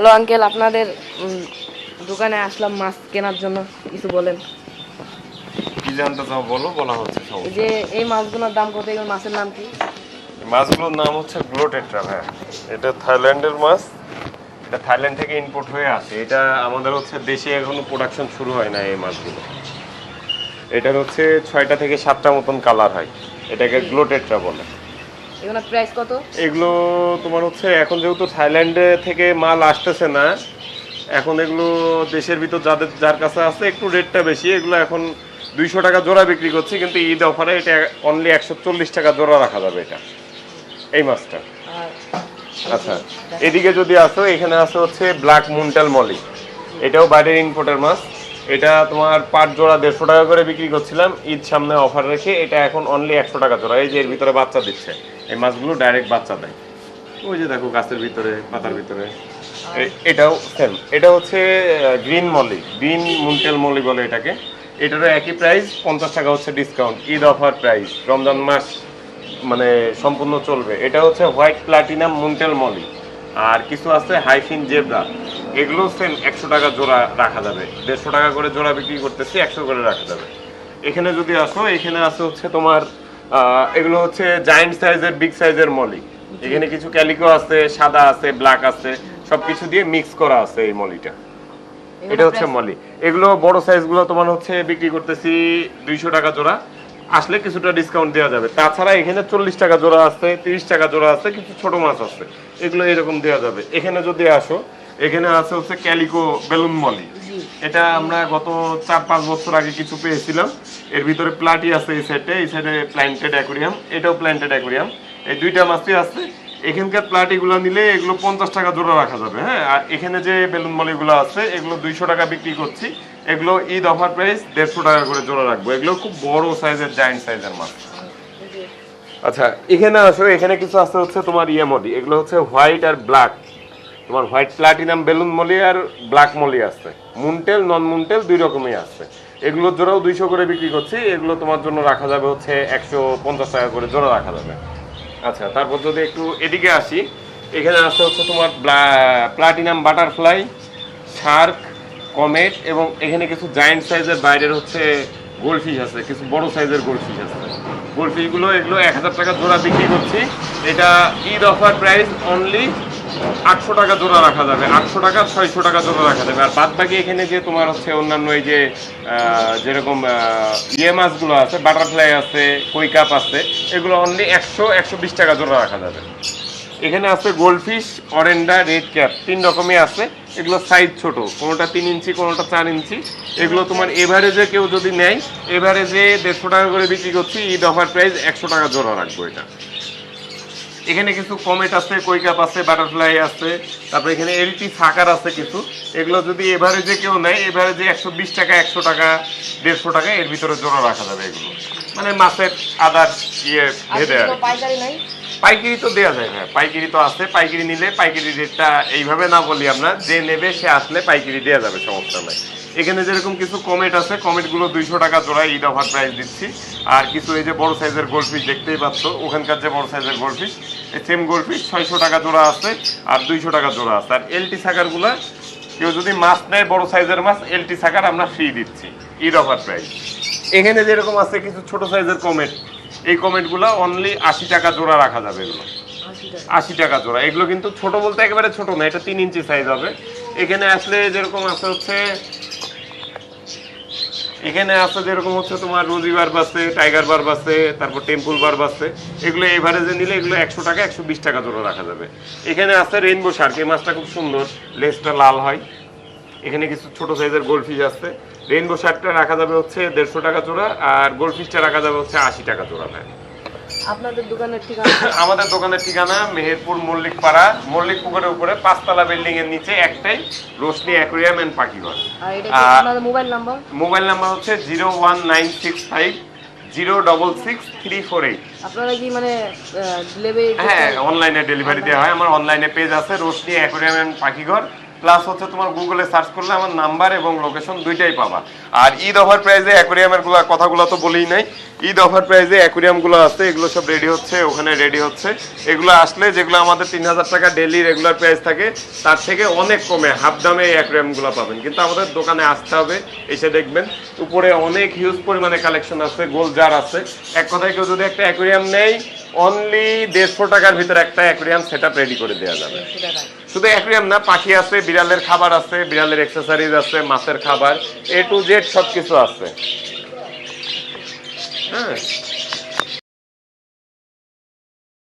Hello uncle আপনাদের দোকানে আসলাম মাছ কেনার জন্য কিছু বলেন। কি জানতে চাও বলো বলা হচ্ছে যে এই মাছগুলোর দাম কত এগুলো মাছের নাম কি? মাছগুলোর নাম হচ্ছে গ্লোটেট্রা ভাই। এটা থাইল্যান্ডের মাছ। এটা থাইল্যান্ড থেকে ইম্পোর্ট হয়ে আসে। এটা আমাদের হচ্ছে দেশে এখনও প্রোডাকশন শুরু হয় না এই মাছগুলো। এটার হচ্ছে ছয়টা থেকে সাতটা মতন কালার হয়। এটাকে গ্লোটেট্রা বলে। এগুলোর প্রাইস কত? এগুলো তোমার হচ্ছে এখন যেহেতু থাইল্যান্ডে থেকে মাল আসতেছে না এখন এগুলো দেশের ভিতর যাদের যার কাছে আছে একটু রেটটা বেশি এগুলো এখন দুইশো টাকা জোড়া বিক্রি করছে কিন্তু ঈদ অফারে এটা অনলি একশো চল্লিশ টাকা জোড়া রাখা যাবে এটা। এই মাছটা। আচ্ছা। এদিকে যদি আসো এখানে আসো হচ্ছে ব্ল্যাক মুন্টাল মলি এটাও বাইরের ইম্পোর্টের মাছ। এটা তোমার পাট জোড়া দেড়শো টাকা করে বিক্রি করছিলাম ঈদ সামনে অফার রেখে এটা এখন অনলি একশো টাকা জোড়া। এই যে এর ভিতরে বাচ্চা দিচ্ছে এই মাছগুলো ডাইরেক্ট বাচ্চা দেয়। ওই যে দেখো গাছের ভিতরে পাতার ভিতরে। এটাও সেম এটা হচ্ছে গ্রিন মলি গ্রিন মুন্টেল মলি বলে এটাকে। এটারও একই প্রাইস পঞ্চাশ টাকা হচ্ছে discount Eid offer price Ramzan মাস মানে সম্পূর্ণ চলবে। এটা হচ্ছে হোয়াইট প্লাটিনাম মুন্টেল মলি আর কিছু আছে হাইফিন জেব্রা এগুলো সেম একশো টাকা জোড়া রাখা যাবে। দেড়শো টাকা করে জোড়া বিক্রি করতেছি একশো করে রাখা যাবে। এখানে যদি আসো এখানে আছে হচ্ছে তোমার এগুলো হচ্ছে জায়েন্ট সাইজের বিগ সাইজের মলি। এখানে কিছু ক্যালিকো আছে সাদা আছে ব্ল্যাক আছে সবকিছু দিয়ে মিক্স করা আছে এই মলিটা। এটা হচ্ছে মলি। এগুলো বড় সাইজগুলো তোমার হচ্ছে বিক্রি করতেছি দুইশো টাকা জোড়া। আসলে কিছুটা ডিসকাউন্ট দেওয়া যাবে। তাছাড়া এখানে চল্লিশ টাকা জোড়া আছে তিরিশ টাকা জোড়া আছে কিছু ছোট মাছ আছে। এগুলো এরকম দেওয়া যাবে। এখানে যদি আসো এখানে আছে হচ্ছে ক্যালিকো বেলুন মলি। এটা আমরা গত চার পাঁচ বছর আগে কিছু পেয়েছিলাম। এর ভিতরে প্লাটি আছে এই সাইডে এই সাইডে প্ল্যান্টেড অ্যাকুরিয়াম এটাও প্ল্যান্টেড অ্যাকুরিয়াম এই দুইটা মাছই আছে। এখানকার প্লাটিগুলো নিলে এগুলো পঞ্চাশ টাকা জোড়া রাখা যাবে হ্যাঁ? আর এখানে যে বেলুন মলিগুলো আছে এগুলো দুইশো টাকা বিক্রি করছি। এগুলো ঈদ অফার প্রাইস দেড়শো টাকা করে জোড়া রাখব। এগুলো খুব বড় সাইজের জায়েন্ট সাইজের মাছ। আচ্ছা এখানে আসো এখানে কিছু আছে হচ্ছে তোমার ইয়ে মলি। এগুলো হচ্ছে হোয়াইট আর ব্ল্যাক তোমার হোয়াইট প্লাটিনাম বেলুন মলি আর ব্ল্যাক মলি আছে। মুনটেল নন মুনটেল দুই রকমই আছে। এগুলো জোড়াও দুইশো করে বিক্রি করছি। এগুলো তোমার জন্য রাখা যাবে হচ্ছে একশো পঞ্চাশ টাকা করে জোড়া রাখা যাবে। আচ্ছা তারপর যদি একটু এদিকে আসি, এখানে আছে হচ্ছে তোমার প্লাটিনাম বাটারফ্লাই, শার্ক, কমেট এবং এখানে কিছু জায়েন্ট সাইজের বাইরের হচ্ছে গোলফিশ আছে, কিছু বড় সাইজের গোলফিশ আছে। গোলফিশগুলো এগুলো এক হাজার টাকা জোড়া বিক্রি করছি। এটা ঈদ অফার প্রাইস অনলি আটশো টাকা জোড়া রাখা যাবে, আটশো টাকা, ছয়শো টাকা জোড়া রাখা যাবে। আর বাদ বাকি এখানে যে তোমার হচ্ছে অন্যান্য এই যে যেরকম ইয়ে মাছগুলো আছে, বাটারফ্লাই আছে, কই কাপ আছে, এগুলো অনলি একশো একশো বিশ টাকা জোড়া রাখা যাবে। এখানে আছে গোল্ডফিশ, অরেন্ডা, রেড ক্যাপ, তিন রকমই আছে। এগুলো সাইজ ছোট, কোনোটা তিন ইঞ্চি, কোনোটা চার ইঞ্চি। এগুলো তোমার এভারেজে কেউ যদি নেয় এভারেজে দেড়শো টাকা করে বিক্রি করছি, ঈদ অফার প্রাইস একশো টাকা জোড়া রাখব এটা। এখানে কিছু কমেট আছে কৈকাপ আছে বাটারফ্লাই আছে তারপরে এখানে এলটি সাকার আছে কিছু। এগুলো যদি এভারেজে কেউ নেয় এভারেজে একশো বিশ টাকা একশো টাকা দেড়শো টাকা এর ভিতরে জোড়া রাখা যাবে এগুলো। মানে মাছের আদার ইয়ে ভেদে আর পাইকারি তো দেওয়া যায় হ্যাঁ পাইকারি তো আছে পাইকারি নিলে পাইকারি রেটটা এইভাবে না বলি আমরা যে নেবে সে আসলে পাইকারি দেওয়া যাবে সমস্যা নাই। এখানে যেরকম কিছু কমেট আছে কমেটগুলো দুইশো টাকা জোড়া ঈদ অফার প্রাইস দিচ্ছি। আর কিছু এই যে বড় সাইজের গোল্ডফিশ দেখতেই পাচ্ছ, ওখানকার যে বড় সাইজের গোল্ডফিশ এই সেম গোল্ডফিশ ছয়শো টাকা জোড়া আছে আর দুইশো টাকা জোড়া আছে। আর এলটি সাকারগুলা কেউ যদি মাছ নেয়, বড় সাইজের মাছ এলটি সাকার আমরা ফ্রি দিচ্ছি ঈদ অফার প্রাইস এখানে যেরকম আছে কিছু ছোট সাইজের কমেট এই কমেন্টগুলো অনলি আশি টাকা জোড়া রাখা যাবে এগুলো। আশি টাকা জোড়া। এগুলো কিন্তু ছোট বলতে একেবারে ছোট না, এটা তিন ইঞ্চি সাইজ হবে। এখানে আসলে যেরকম আছে হচ্ছে এখানে আছে যেরকম হচ্ছে তোমার রোজি বার্ব আছে টাইগার বার্ব আছে তারপর টেম্পল বার্ব আছে এগুলো এভারেজে নিলে এগুলো একশো টাকা, একশো বিশ টাকা জোড়া রাখা যাবে। এখানে আছে রেইনবো শার্ক এই মাছটা খুব সুন্দর, লেজটা লাল হয়। এখানে কিছু ছোট সাইজের গোলফিশ আছে। রেইনবো শার্কটা রাখা যাবে হচ্ছে দেড়শো টাকা জোড়া, আর গোল্ডফিশটা রাখা যাবে হচ্ছে আশি টাকা জোড়া ভাই আপনাদের দোকানের ঠিকানা? আমাদের দোকানের ঠিকানা মেহেরপুর মল্লিক পাড়া মল্লিক পুকুরের উপরে পাঁচতলা বিল্ডিং এর নিচে একটাই রোশনি অ্যাকুরিয়াম এন্ড পাখিঘর আর আপনাদের মোবাইল নাম্বার? মোবাইল নাম্বার হচ্ছে zero one nine six five zero double six three four eight. আপনারা কি মানে হ্যাঁ অনলাইনে ডেলিভারি দেওয়া হয়। আমার অনলাইনে পেজ আছে Roshni aquarium and Pakhighar plus হচ্ছে তোমার গুগলে সার্চ করলে আমার নাম্বার এবং লোকেশন দুইটাই পাবা। আর ঈদ অফার প্রাইজে অ্যাকোরিয়ামেরগুলা কথাগুলো তো বলেই নাই। ঈদ অফার প্রাইজে অ্যাকোরিয়ামগুলো আছে, এগুলো সব রেডি হচ্ছে, ওখানে রেডি হচ্ছে। এগুলো আসলে যেগুলো আমাদের তিন হাজার টাকা ডেলি রেগুলার প্রাইস থাকে, তার থেকে অনেক কমে হাফ দামে এই অ্যাকোরিয়ামগুলো পাবেন। কিন্তু আমাদের দোকানে আসতে হবে, এসে দেখবেন। উপরে অনেক হিউজ পরিমাণে কালেকশন আছে গোল জার আছে। এক কথায় কেউ যদি একটা অ্যাকোরিয়াম নেই অনলি দেড়শো টাকার ভিতরে একটা অ্যাকোরিয়াম সেট রেডি করে দেওয়া যাবে। শুধু অ্যাকুরিয়াম না, পাখি আছে, বিড়ালের খাবার আছে, বিড়ালের এক্সেসরিজ আছে, মাছের খাবার এ টু জেড সব কিছু আছে। হ্যাঁ।